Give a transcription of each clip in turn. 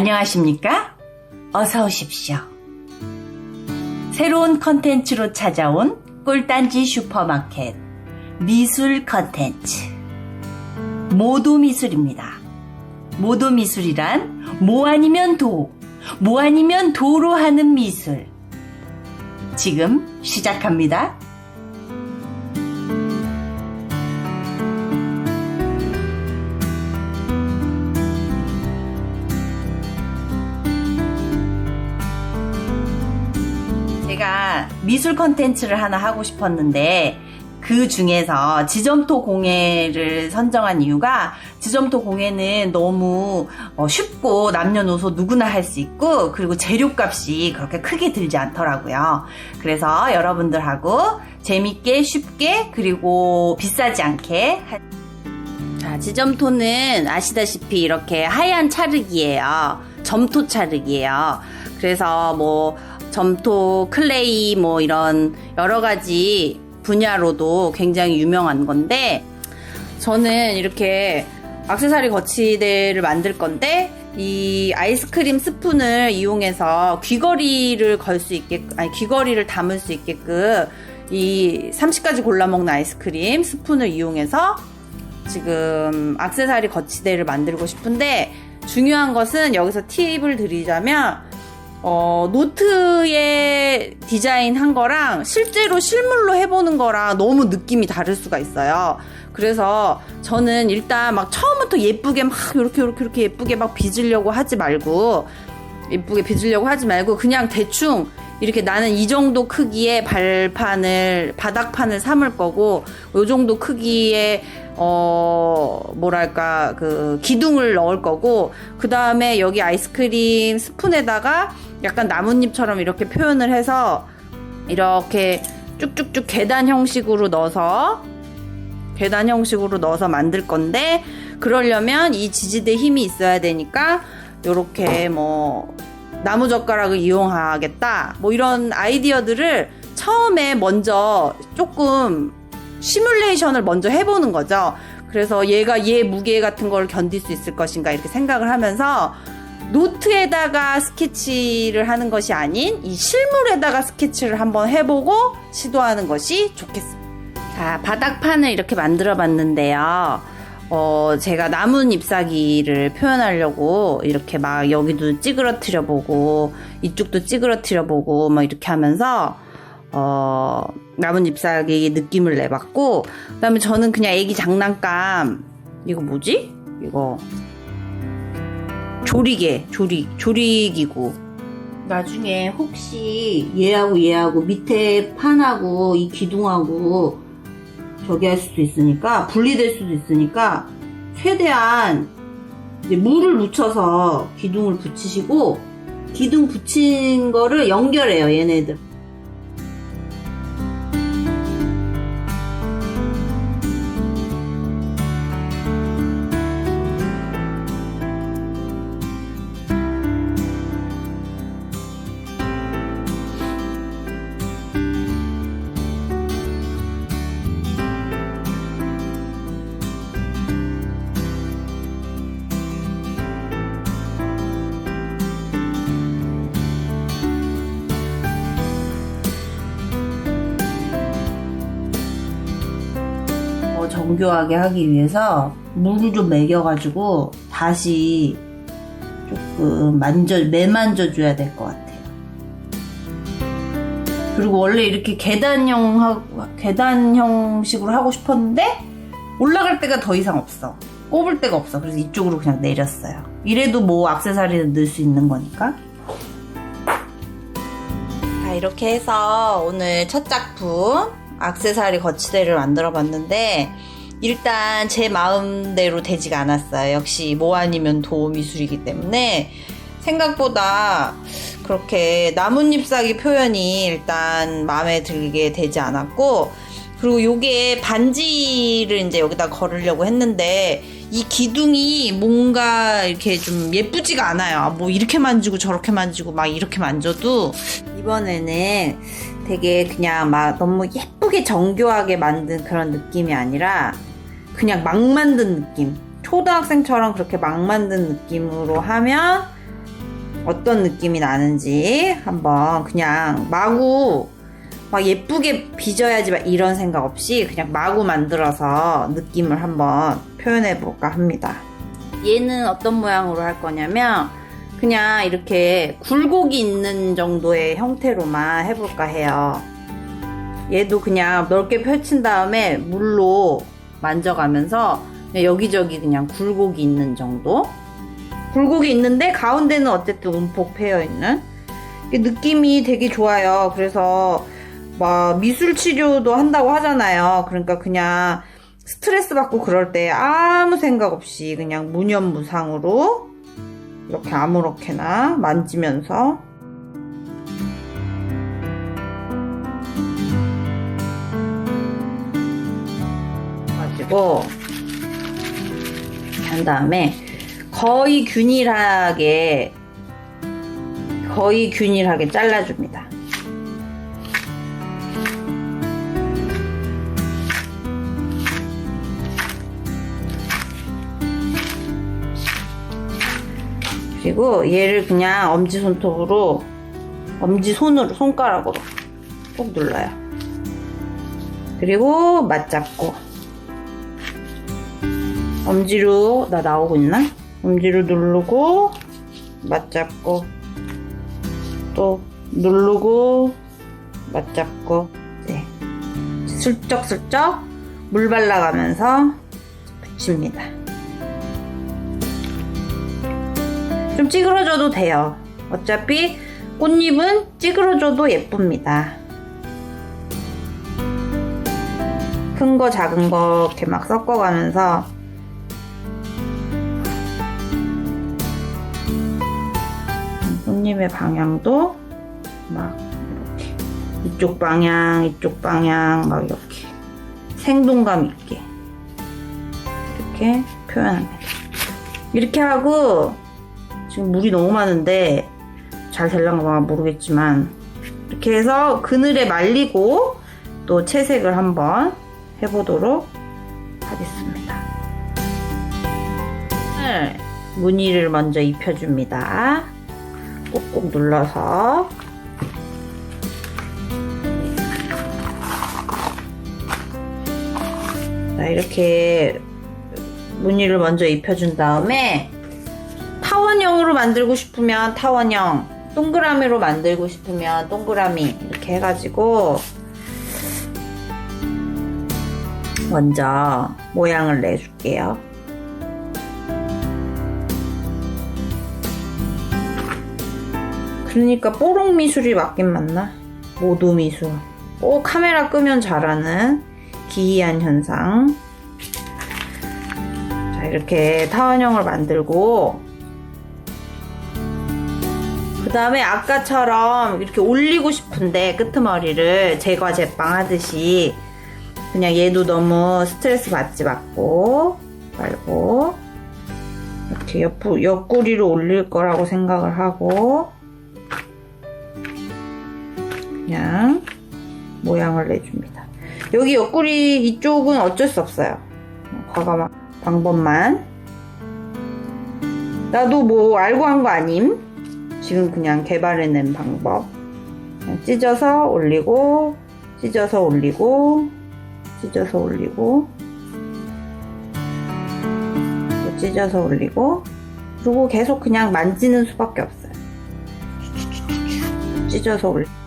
안녕하십니까? 어서 오십시오. 새로운 컨텐츠로 찾아온 꿀단지 슈퍼마켓 미술 컨텐츠 모도 미술입니다. 모도 미술이란 모 아니면 도, 모 아니면 도로 하는 미술. 지금 시작합니다. 미술 컨텐츠를 하나 하고 싶었는데 그 중에서 지점토 공예를 선정한 이유가 지점토 공예는 너무 어, 쉽고 남녀노소 누구나 할 수 있고 그리고 재료값이 그렇게 크게 들지 않더라고요. 그래서 여러분들하고 재밌게 쉽게 그리고 비싸지 않게 할- 자, 지점토는 아시다시피 이렇게 하얀 찰흙이에요. 점토 찰흙이에요. 그래서 뭐 점토, 클레이 뭐 이런 여러 가지 분야로도 굉장히 유명한 건데 저는 이렇게 악세사리 거치대를 만들 건데 이 아이스크림 스푼을 이용해서 귀걸이를 걸 수 있게 아니 귀걸이를 담을 수 있게끔 이 30가지 골라 먹는 아이스크림 스푼을 이용해서 지금 악세사리 거치대를 만들고 싶은데 중요한 것은 여기서 팁을 드리자면 어, 노트에 디자인한 거랑 실제로 실물로 해보는 거랑 너무 느낌이 다를 수가 있어요. 그래서 저는 일단 막 처음부터 예쁘게 막 이렇게 이렇게 이렇게 예쁘게 막 빚으려고 하지 말고 예쁘게 빚으려고 하지 말고 그냥 대충 이렇게 나는 이 정도 크기의 발판을 바닥판을 삼을 거고 요 정도 크기의 어 뭐랄까 그 기둥을 넣을 거고 그 다음에 여기 아이스크림 스푼에다가 약간 나뭇잎처럼 이렇게 표현을 해서 이렇게 쭉쭉쭉 계단 형식으로 넣어서 계단 형식으로 넣어서 만들 건데 그러려면 이 지지대 힘이 있어야 되니까 요렇게 뭐 나무 젓가락을 이용하겠다 뭐 이런 아이디어들을 처음에 먼저 조금 시뮬레이션을 먼저 해보는 거죠. 그래서 얘가 얘 무게 같은 걸 견딜 수 있을 것인가 이렇게 생각을 하면서 노트에다가 스케치를 하는 것이 아닌 이 실물에다가 스케치를 한번 해보고 시도하는 것이 좋겠습니다. 자, 바닥판을 이렇게 만들어 봤는데요. 어, 제가 나뭇 잎사귀를 표현하려고 이렇게 막 여기도 찌그러뜨려 보고 이쪽도 찌그러뜨려 보고 막 이렇게 하면서 어, 나뭇 잎사귀 느낌을 내봤고 그다음에 저는 그냥 애기 장난감 이거 뭐지? 이거 조리개, 조리, 조리기구. 나중에 혹시 얘하고 얘하고 밑에 판하고 이 기둥하고 저기 할 수도 있으니까 분리될 수도 있으니까 최대한 물을 묻혀서 기둥을 붙이시고 기둥 붙인 거를 연결해요 얘네들. 정교하게 하기 위해서 물을 좀 먹여가지고 다시 조금 만져 매만져 줘야 될 것 같아요. 그리고 원래 이렇게 계단형 하, 계단 형식으로 하고 싶었는데 올라갈 데가 더 이상 없어. 꼽을 데가 없어. 그래서 이쪽으로 그냥 내렸어요. 이래도 뭐 악세사리는 넣을 수 있는 거니까. 자, 이렇게 해서 오늘 첫 작품 악세사리 거치대를 만들어 봤는데 일단 제 마음대로 되지가 않았어요. 역시 뭐 아니면 도 미술이기 때문에 생각보다 그렇게 나뭇잎사귀 표현이 일단 마음에 들게 되지 않았고 그리고 요게 반지를 이제 여기다 걸으려고 했는데 이 기둥이 뭔가 이렇게 좀 예쁘지가 않아요. 뭐 이렇게 만지고 저렇게 만지고 막 이렇게 만져도 이번에는 되게 그냥 막 너무 예쁘게 정교하게 만든 그런 느낌이 아니라 그냥 막 만든 느낌. 초등학생처럼 그렇게 막 만든 느낌으로 하면 어떤 느낌이 나는지 한번 그냥 마구 막 예쁘게 빚어야지 막 이런 생각 없이 그냥 마구 만들어서 느낌을 한번 표현해 볼까 합니다. 얘는 어떤 모양으로 할 거냐면 그냥 이렇게 굴곡이 있는 정도의 형태로만 해볼까 해요. 얘도 그냥 넓게 펼친 다음에 물로 만져가면서 여기저기 그냥 굴곡이 있는 정도? 굴곡이 있는데 가운데는 어쨌든 움푹 패여 있는 느낌이 되게 좋아요. 그래서 막 미술 치료도 한다고 하잖아요. 그러니까 그냥 스트레스 받고 그럴 때 아무 생각 없이 그냥 무념무상으로 이렇게 아무렇게나 만지면서 이렇게 한 다음에 거의 균일하게 거의 균일하게 잘라줍니다. 그리고 얘를 그냥 엄지 손톱으로 엄지 손으로 손가락으로 꼭 눌러요. 그리고 맞잡고 엄지로 나 나오고 있나? 엄지로 누르고 맞잡고 또 누르고 맞잡고 네. 슬쩍슬쩍 물 발라가면서 붙입니다. 좀 찌그러져도 돼요. 어차피 꽃잎은 찌그러져도 예쁩니다. 큰 거 작은 거 이렇게 막 섞어가면서 꽃잎의 방향도 막 이렇게 이쪽 방향 이쪽 방향 막 이렇게 생동감 있게 이렇게 표현합니다. 이렇게 하고 지금 물이 너무 많은데 잘 될란가 모르겠지만 이렇게 해서 그늘에 말리고 또 채색을 한번 해보도록 하겠습니다. 오늘 무늬를 먼저 입혀줍니다. 꾹꾹 눌러서 자, 이렇게 무늬를 먼저 입혀준 다음에 타원형으로 만들고 싶으면 타원형 동그라미로 만들고 싶으면 동그라미 이렇게 해가지고 먼저 모양을 내줄게요. 그러니까 뽀록 미술이 맞긴 맞나? 모도 미술. 꼭 카메라 끄면 잘하는 기이한 현상. 자, 이렇게 타원형을 만들고 그 다음에 아까처럼 이렇게 올리고 싶은데 끄트머리를 제과 제빵 하듯이 그냥 얘도 너무 스트레스 받지 말고 말고 이렇게 옆, 옆구리로 올릴 거라고 생각을 하고 그냥 모양을 내줍니다. 여기 옆구리 이쪽은 어쩔 수 없어요. 과감한 방법만 나도 뭐 알고 한 거 아님? 지금 그냥 개발해낸 방법. 그냥 찢어서 올리고, 찢어서 올리고, 찢어서 올리고, 또 찢어서 올리고, 그리고 계속 그냥 만지는 수밖에 없어요. 찢어서 올리. 이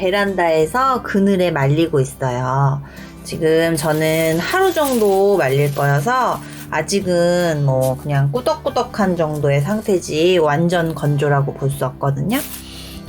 베란다에서 그늘에 말리고 있어요. 지금 저는 하루 정도 말릴 거여서 아직은 뭐 그냥 꾸덕꾸덕한 정도의 상태지 완전 건조라고 볼 수 없거든요.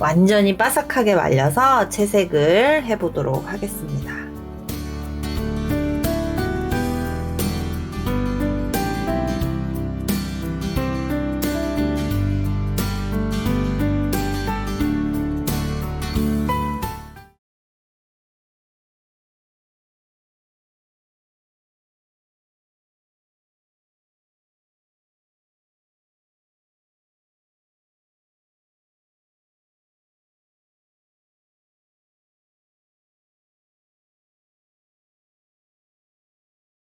완전히 바삭하게 말려서 채색을 해보도록 하겠습니다.